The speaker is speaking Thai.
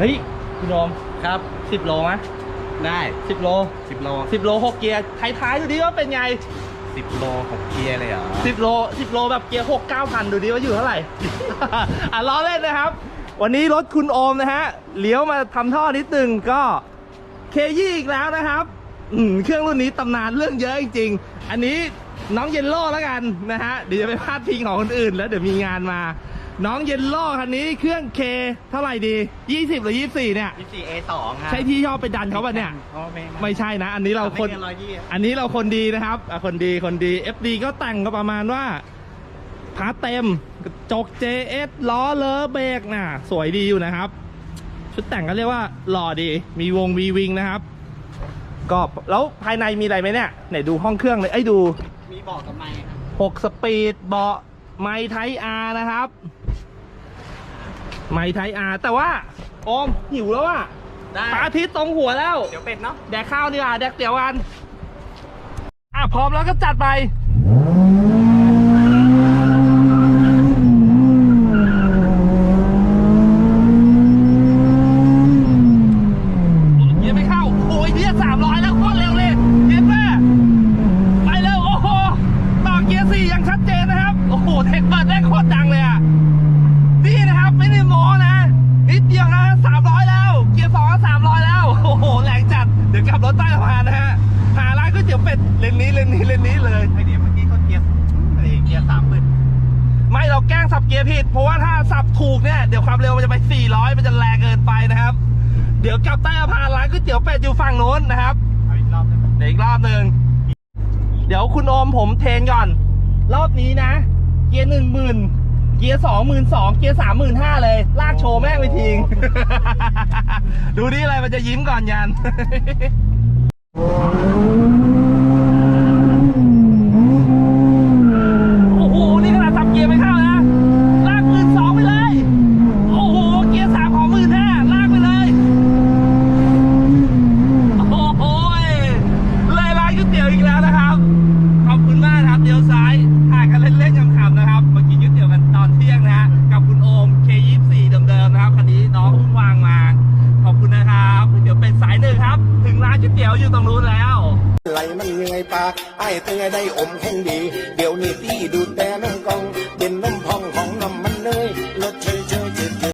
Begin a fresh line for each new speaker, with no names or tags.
เฮ้ยคุณโอม
ครับ
สิบโลไหม
ได้
สิบโล
สิบโล
สิบโลหกเกียร์ท้ายๆดูดิว่าเป็นไง
สิบโลหกเกียร์เลยเหรอ
สิบโลสิบโลแบบเกียร์หกเก้าพันดูดิว่าอยู่เท่าไหร่ อะล้อเล่นนะครับ วันนี้รถคุณโอมนะฮะเลี้ยวมาทำท่อนิดนึงก็เคยี่อีกแล้วนะครับอืมเครื่องรุ่นนี้ตำนานเรื่องเยอะจริงๆ อันนี้น้องเยนโล่แล้วกันนะฮะ เดี๋ยวจะไปพลาดพิงของคนอื่น แล้วเดี๋ยวมีงานมา น้องเยนโล่คันนี้เครื่องเคเท่าไหร่ดี 20 หรือ 24 เนี่ย
ยี่สี่เอสองครับ
ใช่ที่ชอบไปดันเขาป่ะเนี่ย
อ๋อไม่
ไม่ใช่นะ อันนี้เราคน
ร้อยยี่
อันนี้เราคนดีนะครับอะคนดีคนดี FD ก็แต่งก็ประมาณว่าพาร์ทเต็มกระจก JS ล้อเลอเบรกน่ะ สวยดีอยู่นะครับ ชุดแต่งก็เรียกว่าหล่อดี มีวงวีวิงนะครับ ก็แล้วภายในมีอะไรไหมเนี่ยไหนดูห้องเครื่องเลยไอ้ยดู
มีบอกกับไมค์ครับ
6 สปีดเบาะไมไทอาร์นะครับ ไมไทอาร์แต่ว่าโอมหิวแล้วอะ
ได้
พระอาทิตย์ตรงหัวแล้ว
เดี๋ยวเป็ดเนาะ
แดกข้าวดีกว่าแดกเตี๋ยวกัน อะพร้อมแล้วก็จัดไป เยียไม่เข้า โอ้ยเยียสามร้อยแล้วโคตรเร็วเลยเยียแม่ไปเร็ว โอ้โห ต่อเกียร์สี่ยังชัดเจนนะครับ โอ้โห เทคเบิร์ดได้โคตรดังเลยอะ นี่นะครับไม่ได้โม้นะ นิดเดียวนะสามร้อยแล้ว เกียร์สองก็สามร้อยแล้ว โอ้โห แรงจัด เดี๋ยวกลับรถใต้สะพานนะฮะ หาร้านก๋วยเตี๋ยวเป็ดเลนนี้เลนนี้เลนนี้เลย
ไอเดี๋ยวเมื่อกี้เขาเกียร์ไอเกียร์สามหมื่น
ไม่เรา แกล้งสับเกียร์ผิด เพราะว่าถ้าสับถูกเนี่ยเดี๋ยวความเร็วมันจะไป 400 มันจะแรงเกินไปนะครับ เดี๋ยวกลับใต้สะพานร้านก๋วยเตี๋ยวเป็ดอยู่ฝั่งโน้นนะครับ
เอาอีกรอบได้ไหม
เดี๋ยวอีกรอบหนึ่งเดี๋ยวคุณโอมผมเทรนก่อน รอบนี้นะ เกียร์หนึ่งหมื่นเกียร์สองหมื่นสองเกียร์สามหมื่นห้าเลย ลากโชว์แม่งไปทิ้งดูนี่อะไรมันจะยิ้มก่อนยัน โอ้โห นี่ขนาดสับเกียร์ไม่เข้านะ ลากหมื่นสองไปเลย โอ้โห เกียร์สามของหมื่นห้าลากไปเลย โอ้โหเลยร้านก๋วยเตี๋ยวอีกแล้วนะครับ ขอบคุณมากนะครับเดี๋ยวซ้ายถ่ายกันเล่นๆขำๆนะครับมากินก๋วยเตี๋ยวกันตอนเที่ยงนะฮะกับคุณโอม K24 เดิมๆนะครับคันนี้น้องเพิ่งวางมา ขอบคุณนะครับก๋วยเตี๋ยวเป็นสายหนึ่งครับ ถึงร้านก๋ว ยเตี๋ยวอยู่ตรงนู้นแล้ว
ไหลมันเหนื่อยปากไอ้เตยได้อมแห่งดี เดี๋ยวนี้พี่ดูแต่แม่